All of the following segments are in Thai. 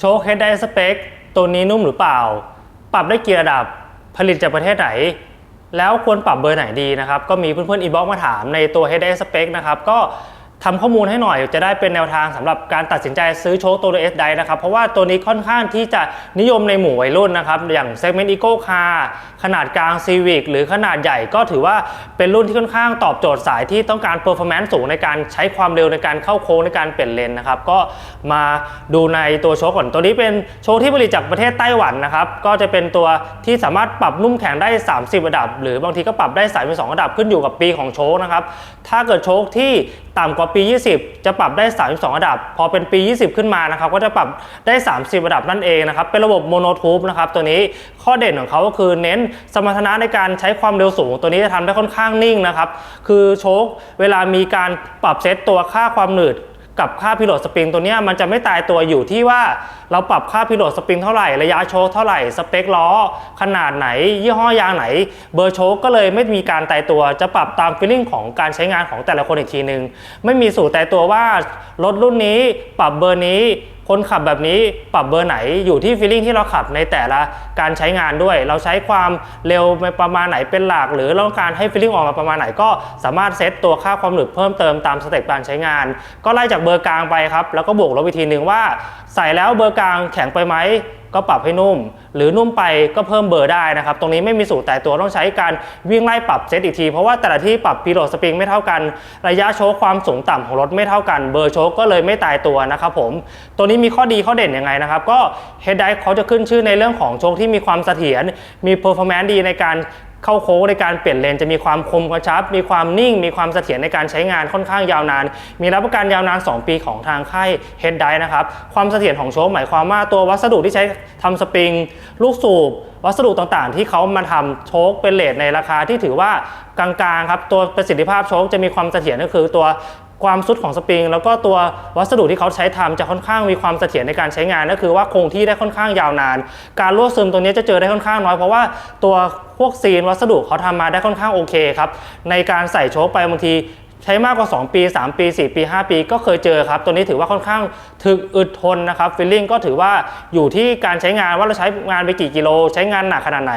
โชคเฮดได้สเปค ตัวนี้นุ่มหรือเปล่า ปรับได้กี่ระดับผลิตจากประเทศไหน แล้วควรปรับเบอร์ไหนดีนะครับ ก็มีเพื่อนๆอีบ็อกมาถามในตัว Head Ice Spec นะครับก็ ทำข้อมูลให้หน่อยจะได้เป็นแนวทางสำหรับการตัดสินใจซื้อโชคตัว S d i นะครับ เพราะว่าตัวนี้ค่อนข้างที่จะนิยมในหมู่วัยรุ่นนะครับ อย่าง Segment Eco Car ขนาดกลาง Civic หรือขนาดใหญ่ก็ถือว่าเป็นรุ่นที่ค่อนข้างตอบโจทย์สายที่ต้องการ performance สูงในการใช้ความเร็วในการเข้าโค้งในการเปลี่ยนเลนนะครับ ก็มาดูในตัวโชคก่อนตัวนี้เป็นโชคที่ผลิตจากประเทศไต้หวันนะครับก็จะเป็นตัวที่สามารถปรับนุ่มแข็งได้ 30 ระดับ หรือบางทีก็ปรับได้32ระดับขึ้นอยู่กับปีของโชคนะครับถ้าเกิดโชคที่ต่ำกว่าปี 20 จะปรับได้ 32 ระดับ พอเป็นปี 20 ขึ้นมานะครับก็จะปรับได้ 30 ระดับนั่นเองนะครับเป็นระบบโมโนทูบนะครับตัวนี้ข้อเด่นของเขาก็คือเน้นสมรรถนะในการใช้ความเร็วสูง ตัวนี้จะทำได้ค่อนข้างนิ่งนะครับคือโชคเวลามีการปรับเซตตัวค่าความหนืด กับค่าพิโลดสปริงตัวนี้มันจะไม่ตายตัวอยู่ที่ว่าเราปรับค่าพิโลดสปริงเท่าไหร่ระยะโชคเท่าไหร่สเปคล้อ ขนาดไหน ยี่ห้อยางไหน เบอร์โชคก็เลยไม่มีการตายตัวจะปรับตามฟีลลิ่งของการใช้งานของแต่ละคนอีกทีนึง ไม่มีสูตรตายตัวว่ารถรุ่นนี้ปรับเบอร์นี้ คนขับแบบนี้ปรับเบอร์ไหนอยู่ที่ฟีลลิ่งที่เราขับในแต่ละการใช้งานด้วย เราใช้ความเร็วปประมาณไหนเป็นหลัก หรือเราต้องการให้ฟีลลิ่งออกมาประมาณไหนก็สามารถเซตตัวค่าความหนืดเพิ่มเติมตามสเต็ปการใช้งาน ก็ไล่จากเบอร์กลางไปครับแล้วก็บวกลบอีกทีหนึ่งว่า ใส่แล้วเบอร์กลางแข็งไปไหม ก็ปรับให้นุ่ม หรือนุ่มไปก็เพิ่มเบอร์ได้นะครับ ตรงนี้ไม่มีสูตรแต่ตัวต้องใช้การวิ่งไล่ปรับเซตอีกที เพราะว่าแต่ละที่ปรับพีโลดสปริงไม่เท่ากัน ระยะโชคความสูงต่ำของรถไม่เท่ากันเบอร์โชคก็เลยไม่ตายตัวนะครับผมตัวนี้มีข้อดีข้อเด่นยังไงนะครับก็เฮดไดเขาจะขึ้นชื่อในเรื่องของโชคที่มีความเสถียรมีเปอร์ฟอร์แมนซ์ดีในการ เข้าโค้งในการเปลี่ยนเลนจะมีความคมกระชับ มีความนิ่ง มีความเสถียรในการใช้งานค่อนข้างยาวนาน มีรับประกันยาวนาน 2 ปีของทางค่ายเฮดไดนะครับ ความเสถียรของโชคหมายความว่าตัววัสดุที่ใช้ทำสปริง ลูกสูบ วัสดุต่างๆ ที่เขามาทำโชคเป็นเลทในราคาที่ถือว่ากลางๆครับตัวประสิทธิภาพโชคจะมีความเสถียรก็คือตัวความสุดของสปริง แล้วก็ตัววัสดุที่เขาใช้ทำจะค่อนข้างมีความเสถียรในการใช้งานก็คือว่าคงที่ได้ค่อนข้างยาวนาน การรั่วซึมตัวนี้จะเจอได้ค่อนข้างน้อยเพราะว่าตัวพวกซีนวัสดุเขาทำมาได้ค่อนข้างโอเคครับในการใส่โชคไปบางที ใช้มากกว่า 2 ปี 3 ปี 4 ปี 5 ปี ก็เคยเจอครับ ตัวนี้ถือว่าค่อนข้างถึกอึดทนนะครับฟิลลิ่งก็ถือว่าอยู่ที่การใช้งานว่าเราใช้งานไปกี่กิโล ใช้งานหนักขนาดไหน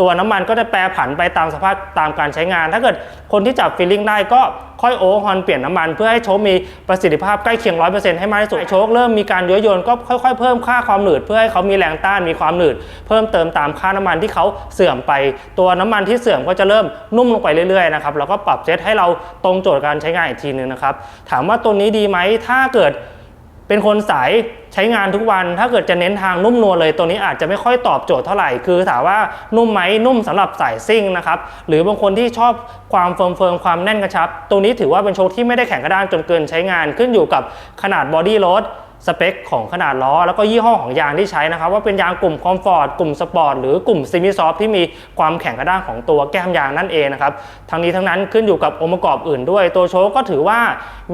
ตัวน้ำมันก็จะแปรผันไปตามสภาพตามการใช้งาน ถ้าเกิดคนที่จับฟิลลิ่งได้ก็ ค่อยโอเวอร์ฮอนเปลี่ยนน้ำมันเพื่อให้โชคมีประสิทธิภาพใกล้เคียง 100%ให้มากที่สุดโชคเริ่มมีการย้อยโยนก็ค่อยๆ เพิ่มค่าความหนืดเพื่อให้เขามีแรงต้านมีความหนืด เพิ่มเติมตามค่าน้ำมันที่เขาเสื่อมไป ตัวน้ำมันที่เสื่อมก็จะเริ่มนุ่มลงไปเรื่อยๆนะครับแล้วก็ปรับเซตให้เราตรงโจทย์การใช้งานอีกทีนึงนะครับถามว่าตัวนี้ดีไหมถ้าเกิด เป็นคนสายใช้งานทุกวัน ถ้าเกิดจะเน้นทางนุ่มนวลเลย ตัวนี้อาจจะไม่ค่อยตอบโจทย์เท่าไหร่ คือถามว่านุ่มไหมนุ่มสำหรับสายซิ่งนะครับ หรือบางคนที่ชอบความเฟิร์มเฟิร์มความแน่นกระชับ ตัวนี้ถือว่าเป็นโชคที่ไม่ได้แข็งกระด้างจนเกินใช้งาน ขึ้นอยู่กับขนาดบอดี้รถ สเปคของขนาดล้อ แล้วก็ยี่ห้อของยางที่ใช้นะครับ ว่าเป็นยางกลุ่มคอมฟอร์ตกลุ่มสปอร์ตหรือกลุ่มซิมิซอฟที่มีความแข็งกระด้างของตัวแก้มยางนั่นเองนะครับทั้งนี้ทั้งนั้นขึ้นอยู่กับองค์ประกอบอื่นด้วย ตัวโชคก็ถือว่า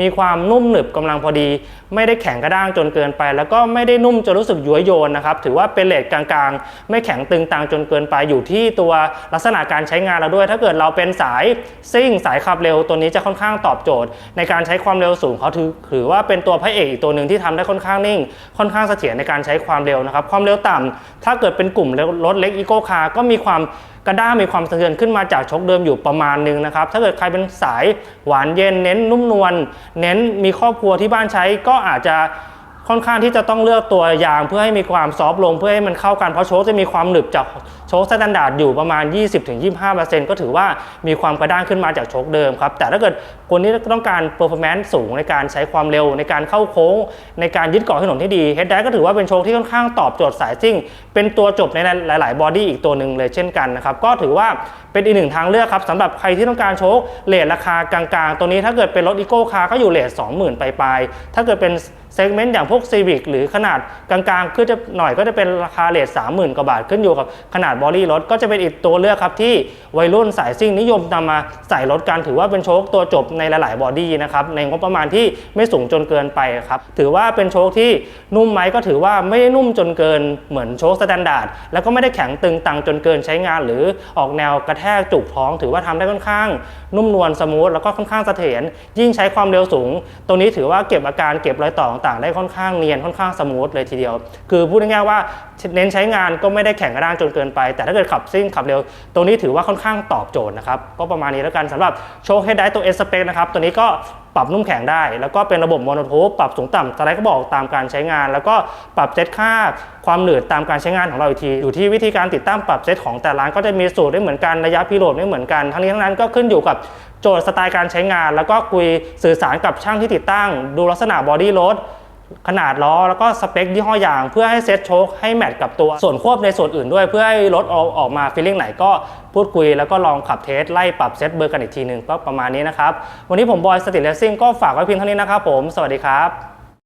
มีความนุ่มหนึบกำลังพอดี ไม่ได้แข็งกระด้างจนเกินไป แล้วก็ไม่ได้นุ่มจนรู้สึกย้วยโยนนะครับถือว่าเป็นเลทกลางๆ ไม่แข็งตึงตังจนเกินไปอยู่ที่ตัวลักษณะการใช้งานเราด้วย ถ้าเกิดเราเป็นสายซิ่งสายขับเร็วตัวนี้จะค่อนข้างตอบโจทย์ ในการใช้ความเร็วสูงเขาถือถือว่าเป็นตัวพระเอกอีกตัวหนึ่งที่ทำได้ค่อนอนข้างนิ่ง ค่อนข้างเสถียรในการใช้ความเร็วนะครับ ความเร็วต่ำถ้าเกิดเป็นกลุ่มรถเล็กอีโก้คาร์ก็มีความกระด้างมีความสะเทือนขึ้นมาจากชกเดิมอยู่ประมาณหนึงนะครับ ถ้าเกิดใครเป็นสายหวานเย็นเน้นนุ่มนวลเน้นมีครอบครัวที่บ้านใช้ก็อาจจะ ค่อนข้างที่จะต้องเลือกตัวยางเพื่อให้มีความซอฟลงเพื่อให้มันเข้ากันเพราะโชคจะมีความหนึบจากโชคสแตนดาร์ดอยู่ประมาณ 20-25%ก็ถือว่ามีความกระด้างขึ้นมาจากโชคเดิมครับแต่ถ้าเกิดคนที่ต้องการ performance สูงในการใช้ความเร็วในการเข้าโค้ง ในการยึดเกาะถนนที่ดี Head d i ก็ถือว่าเป็นโชคที่ค่อนข้างตอบโจทย์สายซิ่ง เป็นตัวจบในหลาย ๆ บอดี้อีกตัวหนึ่งเลยเช่นกันนะครับก็ถือว่าเป็นอีกหนึ่งทางเลือกครับสำหรับใครที่ต้องการโชคเลทราคากลาง ๆ ตัวนี้ถ้าเกิดเป็นรถอีโก้คาร์ก็อยู่เลท20,000ปลายๆถ้าเกิดเป็น เซกเมนต์อย่างพวก Civic หรือขนาดกลางๆขึ้นจะหน่อยก็จะเป็นราคาเลท30,000กว่าบาทขึ้นอยู่กับขนาดบอดี้รถก็จะเป็นอีกตัวเลือกครับที่วัยรุ่นสายซิ่งนิยมนำมาใส่รถกันถือว่าเป็นโชคตัวจบในหลายๆบอดี้นะครับในงบประมาณที่ไม่สูงจนเกินไปครับถือว่าเป็นโชคที่นุ่มไหมก็ถือว่าไม่ได้นุ่มจนเกินเหมือนโชคสแตนดาร์ดแล้วก็ไม่ได้แข็งตึงตังจนเกินใช้งาน หรือออกแนวกระแทกจุกท้อง ถือว่าทำได้ค่อนข้าง นุ่มนวลสมูทแล้วก็ค่อนข้างเสถียรยิ่งใช้ความเร็วสูง ตรงนี้ถือว่าเก็บอาการเก็บรอยต่อต่างได้ค่อนข้างเนียนค่อนข้างสมูทเลยทีเดียว คือพูดง่ายๆว่าเน้นใช้งานก็ไม่ได้แข็งกระด้างจนเกินไป แต่ถ้าเกิดขับซิ่งขับเร็ว ตัวนี้ถือว่าค่อนข้างตอบโจทย์นะครับก็ประมาณนี้แล้วกันสำหรับโชคเฮดไดตัวเอสเปคนะครับตัวนี้ก็ ปรับนุ่มแข็งได้ แล้วก็เป็นระบบโมโนโทปปรับสูงต่ำสไลด์ก็บอกตามการใช้งาน แล้วก็ปรับเซตค่าความหนืดตามการใช้งานของเราอีกที อยู่ที่วิธีการติดตั้งปรับเซตของแต่ร้านก็จะมีสูตรไม่เหมือนกันระยะพิโรดไม่เหมือนกัน ทั้งนี้ทั้งนั้นก็ขึ้นอยู่กับโจทย์สไตล์การใช้งาน แล้วก็คุยสื่อสารกับช่างที่ติดตั้ง ดูลักษณะบอดี้รถ ขนาดล้อแล้วก็สเปคยี่ห้อยาง เพื่อให้เซ็ตโชคให้แมทกับตัวส่วนควบในส่วนอื่นด้วย เพื่อให้รถออออกมาฟีลลิ่งไหนก็พูดคุยแล้วก็ลองขับเทสไล่ปรับเซตเบอร์กันอีกทีหนึ่งก็ประมาณนี้นะครับ วันนี้ผมบอยสติเลสซิ่งก็ฝากไว้เพียงเท่านี้นะครับผม สวัสดีครับ